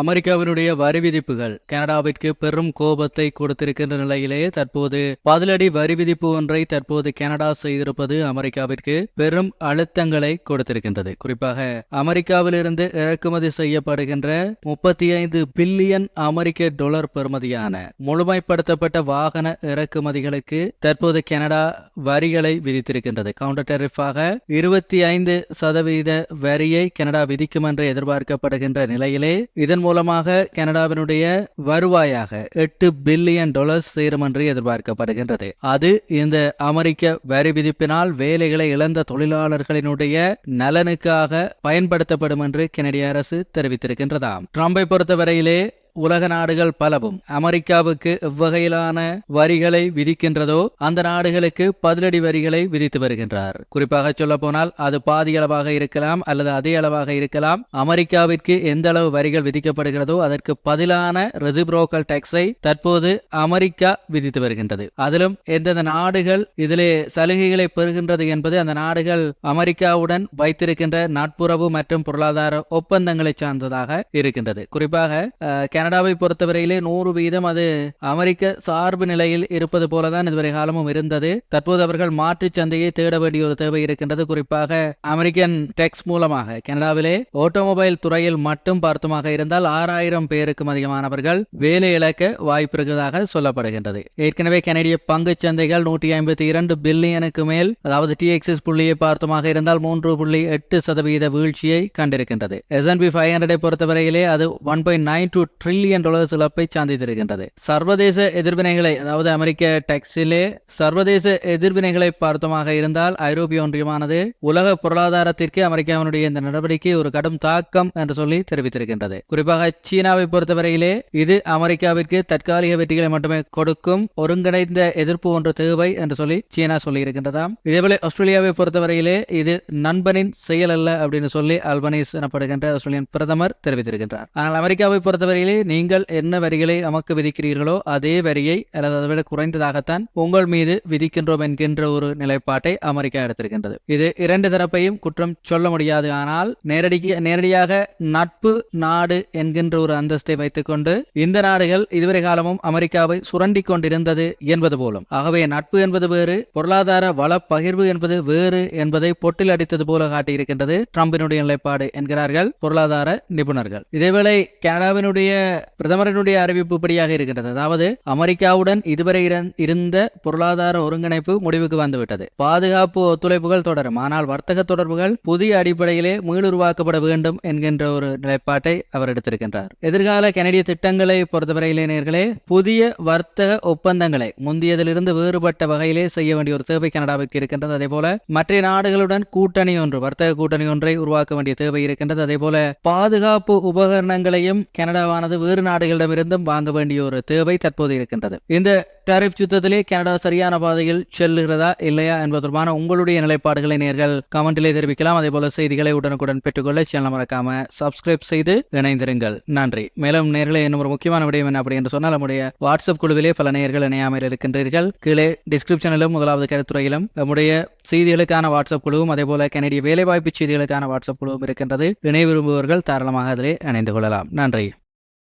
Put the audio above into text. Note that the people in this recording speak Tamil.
அமெரிக்காவினுடைய வரி விதிப்புகள் கனடாவிற்கு பெரும் கோபத்தை கொடுத்திருக்கின்ற நிலையிலேயே தற்போது பதிலடி வரி விதிப்பு ஒன்றை தற்போது கனடா செய்திருப்பது அமெரிக்காவிற்கு பெரும் அழுத்தங்களை கொடுத்திருக்கின்றது. குறிப்பாக அமெரிக்காவிலிருந்து இறக்குமதி செய்யப்படுகின்ற முப்பத்தி ஐந்து பில்லியன் அமெரிக்க டாலர் பெறுமதியான முழுமைப்படுத்தப்பட்ட வாகன இறக்குமதிகளுக்கு தற்போது கனடா வரிகளை விதித்திருக்கின்றது. கவுண்டர் டெரிஃபாக இருபத்தி ஐந்து சதவீத வரியை கனடா விதிக்கும் என்று எதிர்பார்க்கப்படுகின்ற நிலையிலே இதன் மூலமாக கனடாவினுடைய வருவாயாக எட்டு பில்லியன் டாலர்ஸ் சேரும் என்று எதிர்பார்க்கப்படுகின்றது. அது இந்த அமெரிக்க வரி விதிப்பினால் வேலைகளை இழந்த தொழிலாளர்களினுடைய நலனுக்காக பயன்படுத்தப்படும் என்று கனடிய அரசு தெரிவித்திருக்கின்றதாம். ட்ரம்பை பொறுத்தவரையிலே உலக நாடுகள் பலவும் அமெரிக்காவுக்கு எவ்வகையிலான வரிகளை விதிக்கின்றதோ அந்த நாடுகளுக்கு பதிலடி வரிகளை விதித்து வருகின்றார். குறிப்பாக சொல்ல போனால் அது பாதி அளவாக இருக்கலாம் அல்லது அதே அளவாக இருக்கலாம். அமெரிக்காவிற்கு எந்த அளவு வரிகள் விதிக்கப்படுகிறதோ அதற்கு பதிலான ரெசிப்ரோக்கல் டாக்ஸை தற்போது அமெரிக்கா விதித்து வருகின்றது. அதிலும் எந்தெந்த நாடுகள் இதிலே சலுகைகளை பெறுகின்றது என்பது அந்த நாடுகள் அமெரிக்காவுடன் வைத்திருக்கின்ற நட்புறவு மற்றும் பொருளாதார ஒப்பந்தங்களை சார்ந்ததாக இருக்கின்றது. குறிப்பாக கனடாவை பொறுத்தவரையிலே நூறு வீதம் அது அமெரிக்க சார்பு நிலையில் இருப்பது போலதான் இதுவரை காலமும் இருந்தது. தற்போது அவர்கள் மாற்று சந்தையை தேட வேண்டிய ஒரு தேவை இருக்கின்றது. குறிப்பாக அமெரிக்கன் டெக்ஸ் மூலமாக கனடாவிலே ஆட்டோமொபைல் துறையில் மட்டும் பார்த்தமாக இருந்தால் ஆறாயிரம் பேருக்கும் அதிகமானவர்கள் வேலை இழக்க வாய்ப்பு இருக்கிறதாக சொல்லப்படுகின்றது. ஏற்கனவே கனடிய பங்கு சந்தைகள் நூற்றி ஐம்பத்தி இரண்டு பில்லியனுக்கு மேல் அதாவது டிஎக்ஸஸ் புள்ளியை பார்த்தமாக இருந்தால் மூன்று புள்ளி எட்டு சதவீத வீழ்ச்சியை கண்டிருக்கின்றது. எஸ்என்பி ஃபைவ் ஹண்ட்ரடை பொறுத்தவரையிலே அது one point nine two trillion dollars இழப்பை சாந்தித்திருக்கின்றது சர்வதேச எதிர்வினைகளை அதாவது அமெரிக்க டெக்ஸிலே சர்வதேச எதிர்வினைகளை பார்த்தமாக இருந்தால் ஐரோப்பிய ஒன்றியமானது உலக பொருளாதாரத்திற்கு அமெரிக்காவினுடைய இந்த நடவடிக்கை ஒரு கடும் தாக்கம் என்று சொல்லி தெரிவித்திருக்கின்றது. குறிப்பாக சீனாவை பொறுத்தவரையிலே இது அமெரிக்காவிற்கு தற்காலிக வெற்றிகளை மட்டுமே கொடுக்கும் ஒருங்கிணைந்த எதிர்ப்பு ஒன்று தேவை என்று சொல்லி சீனா சொல்லி இருக்கின்றதாம் இதேபோல ஆஸ்திரேலியாவை பொறுத்தவரையிலே இது நண்பனின் செயல் அல்ல அப்படின்னு சொல்லி அல்பனீஸ் எனப்படுகின்ற ஆஸ்திரேலியன் பிரதமர் தெரிவித்திருக்கின்றார். ஆனால் அமெரிக்காவை பொறுத்தவரையிலே நீங்கள் என்ன வரிகளை நமக்கு விதிக்கிறீர்களோ அதே வரியை அல்லது அதை விட குறைந்ததாகத்தான் உங்கள் மீது விதிக்கின்றோம் என்கின்ற ஒரு நிலைப்பாட்டை அமெரிக்கா எடுத்திருக்கின்றது. இது இரண்டு தரப்பையும் குற்றம் சொல்ல முடியாது. ஆனால் நேரடி நேரடியாக நட்பு நாடு என்கின்ற ஒரு அந்தஸ்தை வைத்துக்கொண்டு இந்த நாடுகள் இதுவரை காலமும் அமெரிக்காவை சுரண்டி கொண்டிருந்தது என்பது போலும். ஆகவே நட்பு என்பது வேறு பொருளாதார வள பகிர்வு என்பது வேறு என்பதை பொட்டில் அடித்தது போல காட்டியிருக்கின்றது ட்ரம்பினுடைய நிலைப்பாடு என்கிறார்கள் பொருளாதார நிபுணர்கள். இதேவேளை கனடாவினுடைய பிரதமரனுடைய அறிவிப்புப்படியாக இருக்கின்றது. அதாவது அமெரிக்காவுடன் இதுவரை இருந்த பொருளாதார ஒருங்கிணைப்பு முடிவுக்கு வந்துவிட்டது. பாதுகாப்பு ஒத்துழைப்புகள் தொடரும். ஆனால் வர்த்தக தொடர்புகள் புதிய அடிப்படையிலே மீளுருவாக்கப்பட வேண்டும் என்கின்ற ஒரு நிலைப்பாட்டை அவர் எடுத்திருக்கின்றார். எதிர்கால கனடிய திட்டங்களை பொறுத்தவரை இளைஞர்களே புதிய வர்த்தக ஒப்பந்தங்களை முந்தியதிலிருந்து வேறுபட்ட வகையிலே செய்ய வேண்டிய ஒரு தேவை கனடாவிற்கு இருக்கின்றது. அதே போல மற்ற நாடுகளுடன் கூட்டணி ஒன்று வர்த்தக கூட்டணி ஒன்றை உருவாக்க வேண்டிய தேவை இருக்கின்றது. அதே போல பாதுகாப்பு உபகரணங்களையும் கனடாவானது வேறு நாடுகளிடமிருந்தும் வாங்க வேண்டிய ஒரு தேவை தற்போது இருக்கின்றது. இந்த டாரிஃப் யுத்தத்திலே கனடா சரியான பாதையில் செல்லுகிறதா இல்லையா என்பது தொடர்பான உங்களுடைய நிலைப்பாடுகளை நேர்கள் கமெண்டிலே தெரிவிக்கலாம். அதே போல செய்திகளை உடனுக்குடன் பெற்றுக்கொள்ள சேனல் மறக்காம சப்ஸ்கிரைப் செய்து இணைந்திருங்கள். நன்றி. மேலும் நேர்களே இன்னும் ஒரு முக்கியமான விடயம் என்ன அப்படி என்று சொன்னால் நம்முடைய வாட்ஸ்அப் குழுவிலே பல நேர்கள் இணையாமல் இருக்கின்றீர்கள். கீழே டிஸ்கிரிப்ஷனிலும் முதலாவது கருத்துறையிலும் நம்முடைய செய்திகளுக்கான வாட்ஸ்அப் குழுவும் அதே போல கனடிய வேலைவாய்ப்பு செய்திகளுக்கான வாட்ஸ்அப் குழுவும் இருக்கின்றது. இணை விரும்புபவர்கள் தாராளமாக அதிலே இணைந்து கொள்ளலாம். நன்றி.